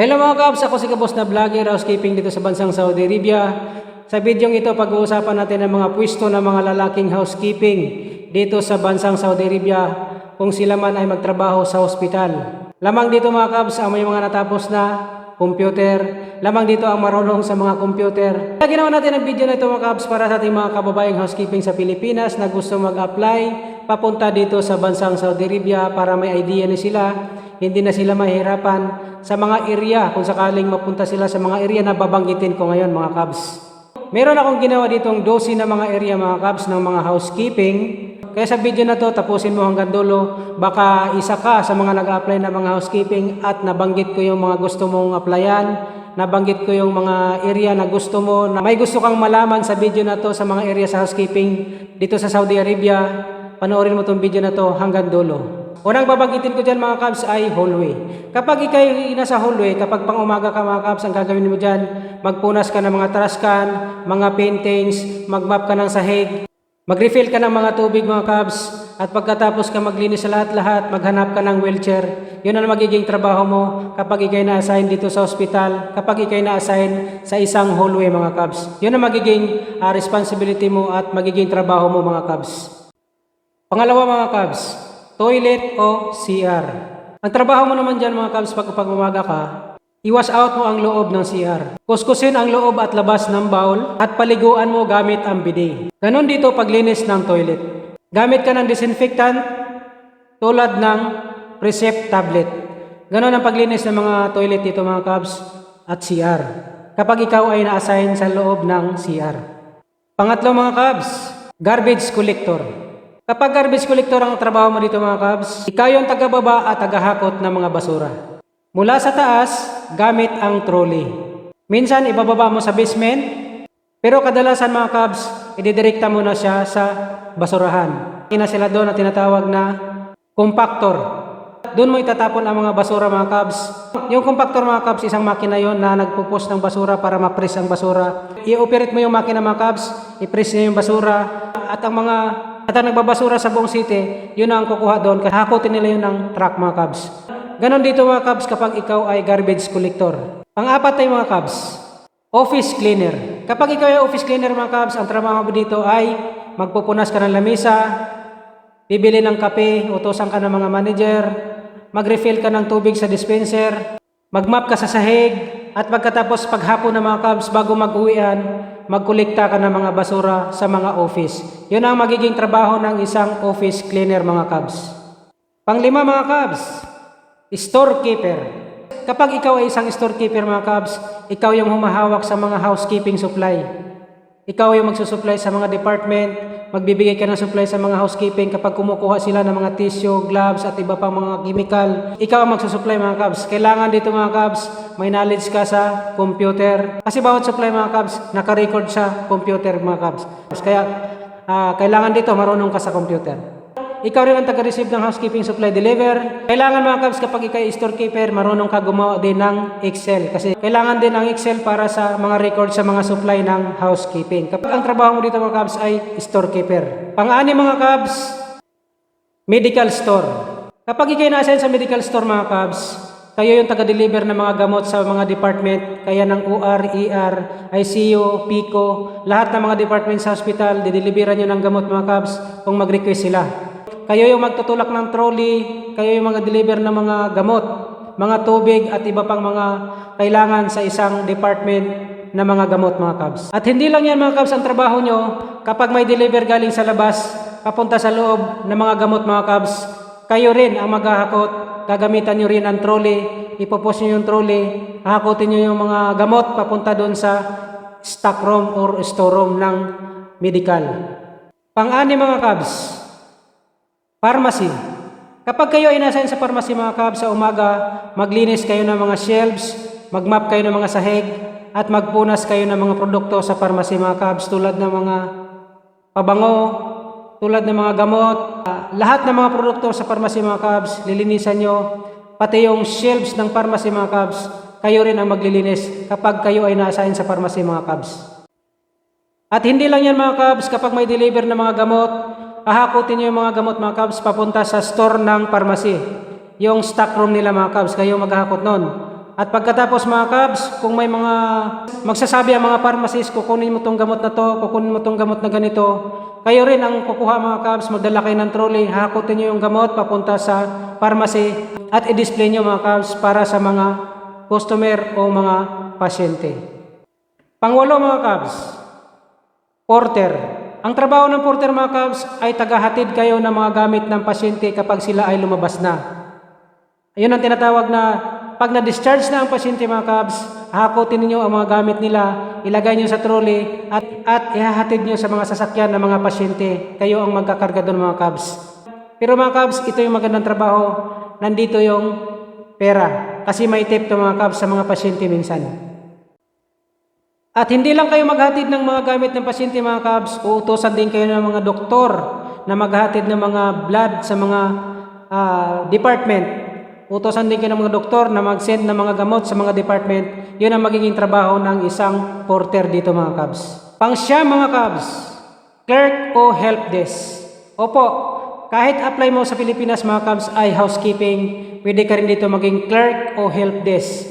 Hello mga Kabs, ako si Kabos na vlogger, housekeeping dito sa bansang Saudi Arabia. Sa bidyong ito, pag-uusapan natin ang mga pwesto ng mga lalaking housekeeping dito sa bansang Saudi Arabia kung sila man ay magtrabaho sa hospital. Lamang dito mga Kabs ang may mga natapos na computer. Lamang dito ang marunong sa mga computer. Kaya ginawa natin ang video na ito mga Kabs para sa ating mga kababayang housekeeping sa Pilipinas na gusto mag-apply papunta dito sa bansang Saudi Arabia para may idea na sila hindi na sila mahirapan sa mga area kung sakaling mapunta sila sa mga area na babanggitin ko ngayon mga Cubs. Meron akong ginawa ditong 12 na mga area mga Cubs ng mga housekeeping. Kaya sa video na to tapusin mo hanggang dulo. Baka isa ka sa mga nag-apply na mga housekeeping at nabanggit ko yung mga gusto mong applyan. Nabanggit ko yung mga area na gusto mo. Na may gusto kang malaman sa video na to sa mga area sa housekeeping dito sa Saudi Arabia. Panoorin mo tong video na to hanggang dulo. Unang babanggitin ko dyan mga Cubs ay hallway. Kapag ikaw ay nasa hallway, kapag pang umaga ka mga Cubs, ang gagawin mo dyan, magpunas ka ng mga trash mga paintings, magmap ka ng sahig, mag-refill ka ng mga tubig mga Cubs, at pagkatapos ka maglinis sa lahat-lahat, maghanap ka ng wheelchair. Yun ang magiging trabaho mo kapag ikay na-assign dito sa ospital, kapag ikay na-assign sa isang hallway mga Cubs. Yun ang magiging ah, responsibility mo at magiging trabaho mo mga Cubs. Pangalawa mga Cubs, toilet o CR. Ang trabaho mo naman dyan mga Cubs pag, pag umaga ka, iwas out mo ang loob ng CR. Kuskusin ang loob at labas ng bowl at paliguan mo gamit ang bidet. Ganon dito paglinis ng toilet. Gamit ka ng disinfectant tulad ng Precept tablet. Ganon ang paglinis ng mga toilet dito mga Cubs at CR. Kapag ikaw ay na-assign sa loob ng CR. Pangatlo mga Cubs, garbage collector. Kapag garbage collector ang trabaho mo dito mga Cubs, ikaw yung tagababa at tagahakot ng mga basura. Mula sa taas, gamit ang trolley. Minsan ibababa mo sa basement, pero kadalasan mga Cubs, ididirekta mo na siya sa basurahan. Ina sila doon na tinatawag na compactor. Doon mo itatapon ang mga basura mga Cubs. Yung compactor mga Cubs, isang makina yon na nagpupus ng basura para ma-press ang basura. I-operate mo yung makina mga Cubs, i-press niya yung basura. At ang mga at ang nagbabasura sa buong city, yun ang kukuha doon. Hakutin nila yun ng truck mga Cubs. Ganon dito mga Cubs kapag ikaw ay garbage collector. Pang-apat ay mga Cubs, office cleaner. Kapag ikaw ay office cleaner mga Cubs, ang trabaho mo dito ay magpupunas ka ng lamesa, bibili ng kape, utosan ka ng mga manager, mag-refill ka ng tubig sa dispenser, mag-map ka sa sahig, at pagkatapos paghapon ng mga Cubs bago mag-uwian, magkolekta ka ng mga basura sa mga office. Yun ang magiging trabaho ng isang office cleaner mga Cubs. Panglima mga Cubs, storekeeper. Kapag ikaw ay isang storekeeper mga Cubs, ikaw yung humahawak sa mga housekeeping supply. Ikaw yung magsusupply sa mga department, magbibigay ka ng supply sa mga housekeeping kapag kumukuha sila ng mga tissue, gloves at iba pang mga chemical. Ikaw ang magsusupply mga Cubs. Kailangan dito mga Cubs, may knowledge ka sa computer. Kasi bawat supply mga Cubs, naka-record sa computer mga Cubs. Kaya ah, kailangan dito marunong ka sa computer. Ikaw rin ang taga-receive ng housekeeping supply deliver. Kailangan mga Cubs kapag ikaw storekeeper, marunong ka gumawa din ng Excel. Kasi kailangan din ang Excel para sa mga record sa mga supply ng housekeeping. Kapag ang trabaho mo dito mga Cubs ay storekeeper. Pang-ani mga Cubs, medical store. Kapag ikaw na-assign sa medical store mga Cubs, kayo yung taga-deliver ng mga gamot sa mga department, kaya ng OR, ER, ICU, PICO, lahat ng mga department sa hospital, dideliveran nyo ng gamot mga Cubs kung mag-request sila. Kayo yung magtutulak ng trolley, kayo yung mga deliver ng mga gamot, mga tubig at iba pang mga kailangan sa isang department na mga gamot mga Cubs. At hindi lang yan mga Cubs ang trabaho nyo, kapag may deliver galing sa labas, papunta sa loob ng mga gamot mga Cubs, kayo rin ang maghahakot, gagamitan nyo rin ang trolley, ipopos nyo yung trolley, hahakotin nyo yung mga gamot papunta doon sa stock room or store room ng medical. Pang-ani mga Cubs, Pharmacy. Kapag kayo ay nasa sa pharmacy mga kab sa umaga, maglinis kayo ng mga shelves, magmap kayo ng mga sahig, at magpunas kayo ng mga produkto sa pharmacy mga kabs tulad ng mga pabango, tulad ng mga gamot, ah, lahat ng mga produkto sa pharmacy mga kabs, lilinisan nyo, pati yung shelves ng pharmacy mga kabs, kayo rin ang maglilinis kapag kayo ay naasahin sa pharmacy mga kabs. At hindi lang yan mga kabs, kapag may deliver ng mga gamot, ahakutin nyo yung mga gamot mga kabs papunta sa store ng pharmacy. Yung stock room nila mga kabs, kayo maghahakot nun. At pagkatapos mga Cubs, kung may mga magsasabi ang mga pharmacist, kukunin mo tong gamot na to, kukunin mo tong gamot na ganito, kayo rin ang kukuha mga Cubs, magdala kayo ng trolley, hakutin nyo yung gamot papunta sa pharmacy at i-display nyo mga Cubs para sa mga customer o mga pasyente. Pangwalo mga Cubs, porter. Ang trabaho ng porter mga Cubs ay tagahatid kayo ng mga gamit ng pasyente kapag sila ay lumabas na. Ayun ang tinatawag na pag na-discharge na ang pasyente mga Cubs, hakutin ninyo ang mga gamit nila, ilagay nyo sa trolley at, at ihahatid nyo sa mga sasakyan ng mga pasyente. Kayo ang magkakarga doon mga Cubs. Pero mga Cubs, ito yung magandang trabaho. Nandito yung pera. Kasi may tip to mga Cubs sa mga pasyente minsan. At hindi lang kayo maghatid ng mga gamit ng pasyente mga Cubs, uutosan din kayo ng mga doktor na maghatid ng mga blood sa mga ah, department. Utosan din kayo ng mga doktor na mag-send ng mga gamot sa mga department. Yun ang magiging trabaho ng isang porter dito mga Cubs. Pang siya mga Cubs, clerk o help desk. Opo, kahit apply mo sa Pilipinas mga Cubs ay housekeeping, pwede ka rin dito maging clerk o help desk.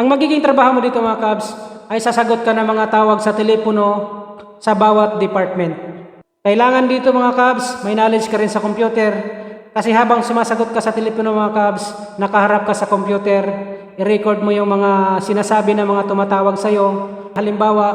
Ang magiging trabaho mo dito mga Cubs ay sasagot ka ng mga tawag sa telepono sa bawat department. Kailangan dito mga Cubs, may knowledge ka rin sa computer kasi habang sumasagot ka sa telepono mga Cubs, nakaharap ka sa computer, i-record mo yung mga sinasabi ng mga tumatawag sa'yo. Halimbawa,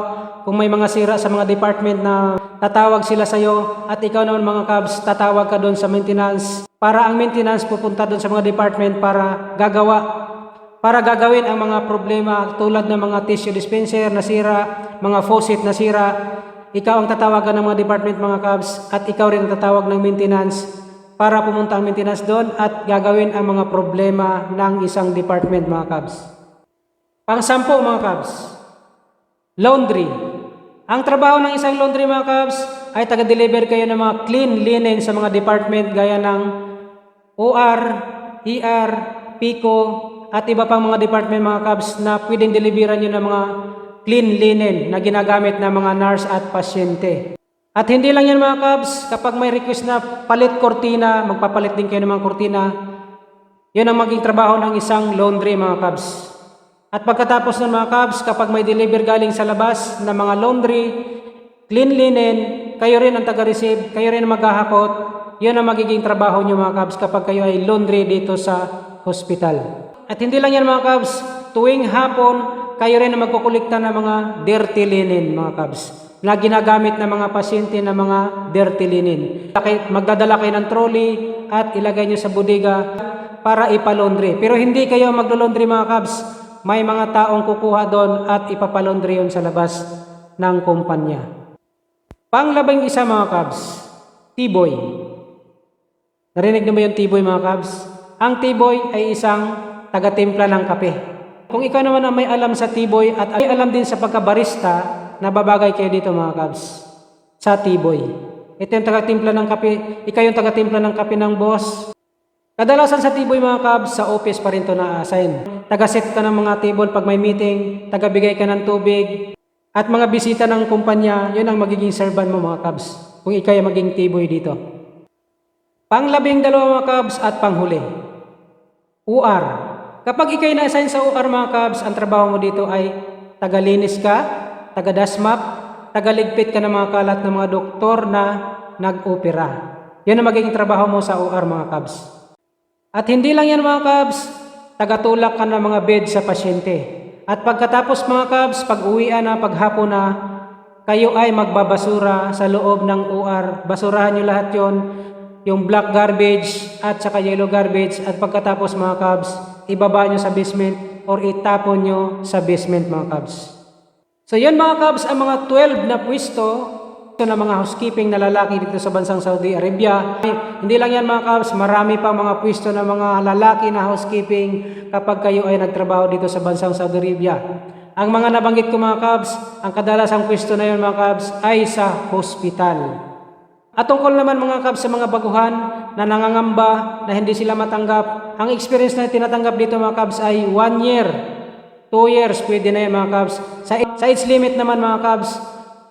kung may mga sira sa mga department na tatawag sila sa'yo at ikaw naman mga Cubs, tatawag ka doon sa maintenance para ang maintenance pupunta doon sa mga department para gagawa para gagawin ang mga problema tulad ng mga tissue dispenser na sira, mga faucet na sira, ikaw ang tatawagan ng mga department mga Cubs at ikaw rin ang tatawag ng maintenance para pumunta ang maintenance doon at gagawin ang mga problema ng isang department mga Cubs. Pang-sampo mga Cubs, laundry. Ang trabaho ng isang laundry mga Cubs ay taga-deliver kayo ng mga clean linen sa mga department gaya ng OR, ER, PICO, at iba pang mga department mga Cubs na pwedeng deliveran nyo ng mga clean linen na ginagamit ng mga nurse at pasyente. At hindi lang yan mga Cubs, kapag may request na palit kortina, magpapalit din kayo ng mga kortina, yun ang maging trabaho ng isang laundry mga Cubs. At pagkatapos ng mga Cubs, kapag may deliver galing sa labas ng mga laundry, clean linen, kayo rin ang taga-receive, kayo rin ang maghahakot, yun ang magiging trabaho nyo mga Cubs kapag kayo ay laundry dito sa hospital. At hindi lang yan mga Cubs, tuwing hapon, kayo rin ang magkukulikta ng mga dirty linen mga Cubs na ginagamit ng mga pasyente ng mga dirty linen. Magdadala kayo ng trolley at ilagay nyo sa bodega para ipalondry. Pero hindi kayo maglo-laundry mga Cubs. May mga taong kukuha doon at ipapalondry yun sa labas ng kumpanya. Panglabing isa mga Cubs, T-boy. Narinig na ba yung T-boy mga Cubs? Ang T-boy ay isang taga-timpla ng kape. Kung ikaw naman ang may alam sa T-boy at may alam din sa pagkabarista, nababagay kayo dito mga Cubs. Sa T-boy. Ito yung taga-timpla ng kape. Ikaw yung taga-timpla ng kape ng boss. Kadalasan sa T-boy mga Cubs, sa office pa rin ito na-assign. Taga-set ka ng mga table pag may meeting, taga-bigay ka ng tubig, at mga bisita ng kumpanya, yun ang magiging servan mo mga Cubs. Kung ikaw yung maging T-boy dito. Panglabing dalawa mga Cubs at panghuli. UR. Kapag ikay na-assign sa UR mga Cubs, ang trabaho mo dito ay tagalinis ka, taga-dasmap, tagaligpit ka ng mga kalat ng mga doktor na nag-opera. Yan ang magiging trabaho mo sa UR mga Cubs. At hindi lang yan mga Cubs, tagatulak ka ng mga bed sa pasyente. At pagkatapos mga Cubs, pag uwian na, paghapon na, kayo ay magbabasura sa loob ng UR. Basurahan nyo lahat yon yung black garbage at saka yellow garbage at pagkatapos mga Cubs, ibaba nyo sa basement or itapon nyo sa basement mga Cubs. So yun mga Cubs, ang mga 12 na pwesto ito na mga housekeeping na lalaki dito sa bansang Saudi Arabia. Hindi lang yan mga Cubs, marami pang mga pwesto na mga lalaki na housekeeping kapag kayo ay nagtrabaho dito sa bansang Saudi Arabia. Ang mga nabanggit ko mga Cubs, ang kadalasang pwesto na yun mga Cubs ay sa hospital. At tungkol naman mga Cubs sa mga baguhan na nangangamba na hindi sila matanggap, ang experience na tinatanggap dito mga Cubs ay 1 year, 2 years, pwede na yan mga Cubs. Sa, sa age limit naman mga Cubs,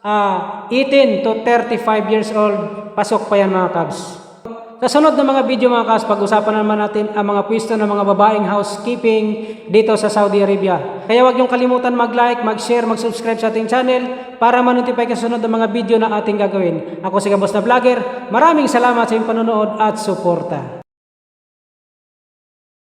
ah 18 to 35 years old, pasok pa yan mga Cubs. Sa sunod na mga video mga kas, pag-usapan naman natin ang mga pwesto ng mga babaeng housekeeping dito sa Saudi Arabia. Kaya huwag niyong kalimutan mag-like, mag-share, mag-subscribe sa ating channel para ma-notify ka sunod na mga video na ating gagawin. Ako si Gabos na Vlogger. Maraming salamat sa iyong panonood at suporta.